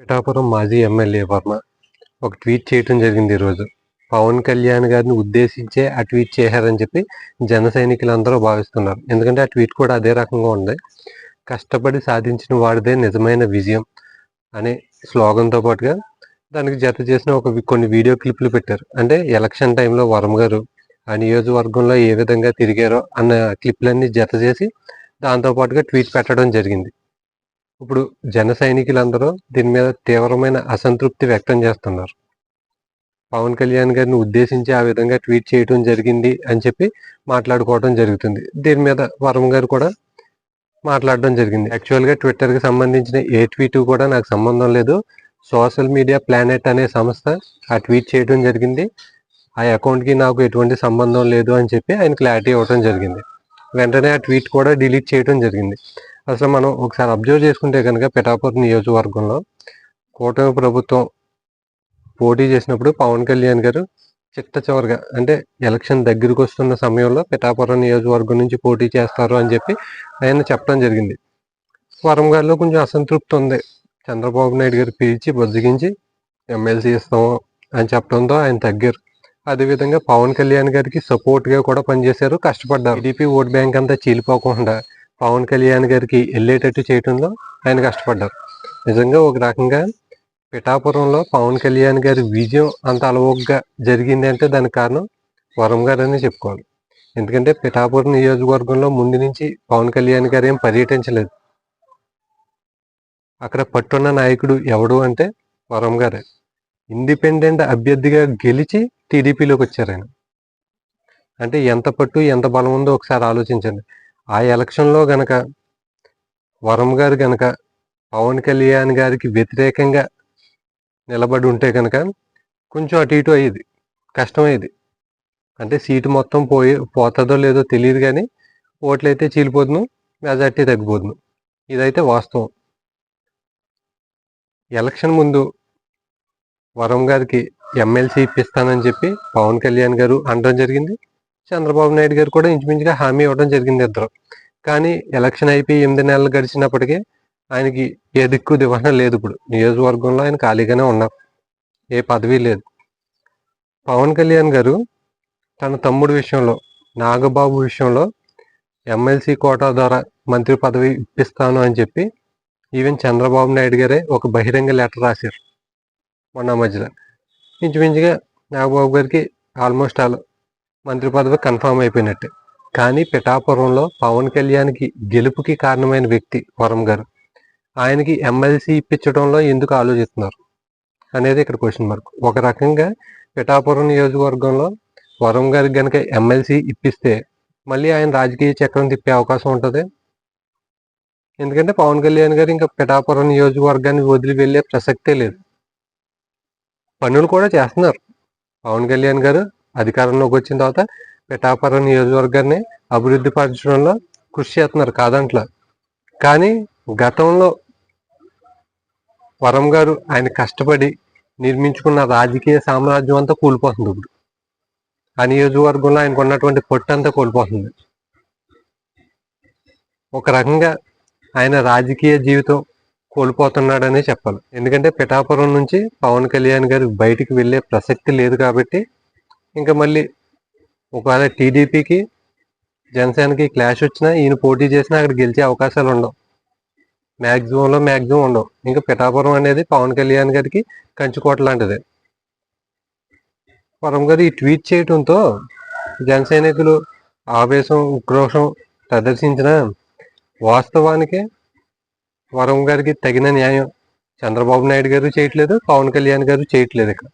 పిఠాపురం మాజీ ఎమ్మెల్యే వర్మ ఒక ట్వీట్ చేయటం జరిగింది ఈరోజు. పవన్ కళ్యాణ్ గారిని ఉద్దేశించే ఆ ట్వీట్ చేశారని చెప్పి జన సైనికులందరూ భావిస్తున్నారు. ఎందుకంటే ఆ ట్వీట్ కూడా అదే రకంగా ఉంది. కష్టపడి సాధించిన వాడిదే నిజమైన విజయం అనే స్లోగన్తో పాటుగా దానికి జత చేసిన ఒక కొన్ని వీడియో క్లిప్లు పెట్టారు. అంటే ఎలక్షన్ టైంలో వరం గారు ఆ నియోజకవర్గంలో ఏ విధంగా తిరిగారో అన్న క్లిప్లన్నీ జత చేసి దాంతో పాటుగా ట్వీట్ పెట్టడం జరిగింది. ఇప్పుడు జన సైనికులందరూ దీని మీద తీవ్రమైన అసంతృప్తి వ్యక్తం చేస్తున్నారు. పవన్ కళ్యాణ్ గారిని ఉద్దేశించి ఆ విధంగా ట్వీట్ చేయడం జరిగింది అని చెప్పి మాట్లాడుకోవడం జరుగుతుంది. దీని మీద వరం గారు కూడా మాట్లాడడం జరిగింది. యాక్చువల్గా ట్విట్టర్కి సంబంధించిన ఏ ట్వీట్ కూడా నాకు సంబంధం లేదు. సోషల్ మీడియా ప్లానెట్ అనే సంస్థ ఆ ట్వీట్ చేయడం జరిగింది. ఆ అకౌంట్కి నాకు ఎటువంటి సంబంధం లేదు అని చెప్పి ఆయన క్లారిటీ ఇవ్వడం జరిగింది. వెంటనే ఆ ట్వీట్ కూడా డిలీట్ చేయడం జరిగింది. అసలు మనం ఒకసారి అబ్జర్వ్ చేసుకుంటే కనుక పిఠాపురం నియోజకవర్గంలో కూటమి ప్రభుత్వం పోటీ చేసినప్పుడు పవన్ కళ్యాణ్ గారు చిట్ట చివరిగా అంటే ఎలక్షన్ దగ్గరికి వస్తున్న సమయంలో పిఠాపురం నియోజకవర్గం నుంచి పోటీ చేస్తారు అని చెప్పి ఆయన చెప్పడం జరిగింది. వరంగల్లో గారిలో కొంచెం అసంతృప్తి ఉంది. చంద్రబాబు నాయుడు గారు పిలిచి బొజ్జగించి ఎమ్మెల్సీ ఇస్తాము అని చెప్పడంతో ఆయన తగ్గారు. అదేవిధంగా పవన్ కళ్యాణ్ గారికి సపోర్ట్గా కూడా పనిచేశారు. కష్టపడ్డారు. టీడీపీ ఓట్ బ్యాంక్ అంతా చీలిపోకుండా పవన్ కళ్యాణ్ గారికి వెళ్ళేటట్టు చేయడంలో ఆయన కష్టపడ్డారు. నిజంగా ఒక రకంగా పిఠాపురంలో పవన్ కళ్యాణ్ గారి విజయం అంత అలవోగ్గా జరిగింది అంటే దానికి కారణం వరం గారని చెప్పుకోవాలి. ఎందుకంటే పిఠాపురం నియోజకవర్గంలో ముందు నుంచి పవన్ కళ్యాణ్ గారు ఏం పర్యటించలేదు. అక్కడ పట్టున్న నాయకుడు ఎవడు అంటే వరం గారే. ఇండిపెండెంట్ అభ్యర్థిగా గెలిచి టీడీపీలోకి వచ్చారు ఆయన. అంటే ఎంత పట్టు ఎంత బలం ఉందో ఒకసారి ఆలోచించండి. ఆ ఎలక్షన్లో గనక వరం గారు గనక పవన్ కళ్యాణ్ గారికి వ్యతిరేకంగా నిలబడి ఉంటే కనుక కొంచెం అటు ఇటు అయ్యేది కష్టమయ్యేది. అంటే సీటు మొత్తం పోయి పోతుందో లేదో తెలియదు కానీ ఓట్లు అయితే చీలిపోదును మెజార్టీ తగ్గిపోదును. ఇదైతే వాస్తవం. ఎలక్షన్ ముందు వరం గారికి ఎమ్మెల్సీ ఇప్పిస్తానని చెప్పి పవన్ కళ్యాణ్ గారు అనడం జరిగింది. చంద్రబాబు నాయుడు గారు కూడా ఇంచుమించుగా హామీ ఇవ్వడం జరిగింది ఇద్దరు. కానీ ఎలక్షన్ అయిపోయి ఎనిమిది నెలలు గడిచినప్పటికీ ఆయనకి ఏ దిక్కు దివాణం లేదు ఇప్పుడు. నియోజకవర్గంలో ఆయన ఖాళీగానే ఉన్నారు ఏ పదవి లేదు. పవన్ కళ్యాణ్ గారు తన తమ్ముడు విషయంలో నాగబాబు విషయంలో ఎమ్మెల్సీ కోటా ద్వారా మంత్రి పదవి ఇప్పిస్తాను అని చెప్పి ఈవెన్ చంద్రబాబు నాయుడు గారే ఒక బహిరంగ లెటర్ రాశారు మొన్న మధ్యలో. ఇంచుమించుగా నాగబాబు గారికి ఆల్మోస్ట్ ఆల్ మంత్రి పదవి కన్ఫామ్ అయిపోయినట్టే. కానీ పిఠాపురంలో పవన్ కళ్యాణ్కి గెలుపుకి కారణమైన వ్యక్తి వరం గారు. ఆయనకి ఎమ్మెల్సీ ఇప్పించడంలో ఎందుకు ఆలోచిస్తున్నారు? అనేది ఇక్కడ క్వశ్చన్ మార్క్ ఒక రకంగా పిఠాపురం నియోజకవర్గంలో వరం గారికి కనుక ఎమ్మెల్సీ ఇప్పిస్తే మళ్ళీ ఆయన రాజకీయ చక్రం తిప్పే అవకాశం ఉంటుంది? ఎందుకంటే పవన్ కళ్యాణ్ గారు ఇంకా పిఠాపురం నియోజకవర్గాన్ని వదిలి వెళ్ళే ప్రసక్తే లేదు. పనులు కూడా చేస్తున్నారు. పవన్ కళ్యాణ్ గారు అధికారంలోకి వచ్చిన తర్వాత పిఠాపురం నియోజకవర్గాన్ని అభివృద్ధి పరచడంలో కృషి చేస్తున్నారు కాదంట్లో. కానీ గతంలో వరం గారు ఆయన కష్టపడి నిర్మించుకున్న రాజకీయ సామ్రాజ్యం అంతా కూలిపోతుంది ఇప్పుడు. ఆ నియోజకవర్గంలో ఆయనకు ఉన్నటువంటి పొట్టంతా కోల్పోతుంది. ఒక రకంగా ఆయన రాజకీయ జీవితం కోల్పోతున్నాడనే చెప్పాలి. ఎందుకంటే పిఠాపురం నుంచి పవన్ కళ్యాణ్ గారు బయటికి వెళ్ళే ప్రసక్తి లేదు కాబట్టి ఇంకా మళ్ళీ ఒకవేళ టీడీపీకి జనసేనకి క్లాష్ వచ్చినా ఈయన పోటీ చేసినా అక్కడ గెలిచే అవకాశాలు ఉండవు. మ్యాక్సిమంలో మ్యాక్సిమం ఉండవు. ఇంకా పిఠాపురం అనేది పవన్ కళ్యాణ్ గారికి కంచుకోట లాంటిది. పరం గారు ఈ ట్వీట్ చేయడంతో జన సైనికులు ఆవేశం ఉక్రోషం ప్రదర్శించిన వాస్తవానికి వరం గారికి తగిన న్యాయం. చంద్రబాబు నాయుడు గారు చేయట్లేదు పవన్ కళ్యాణ్ గారు చేయట్లేదు ఇక్కడ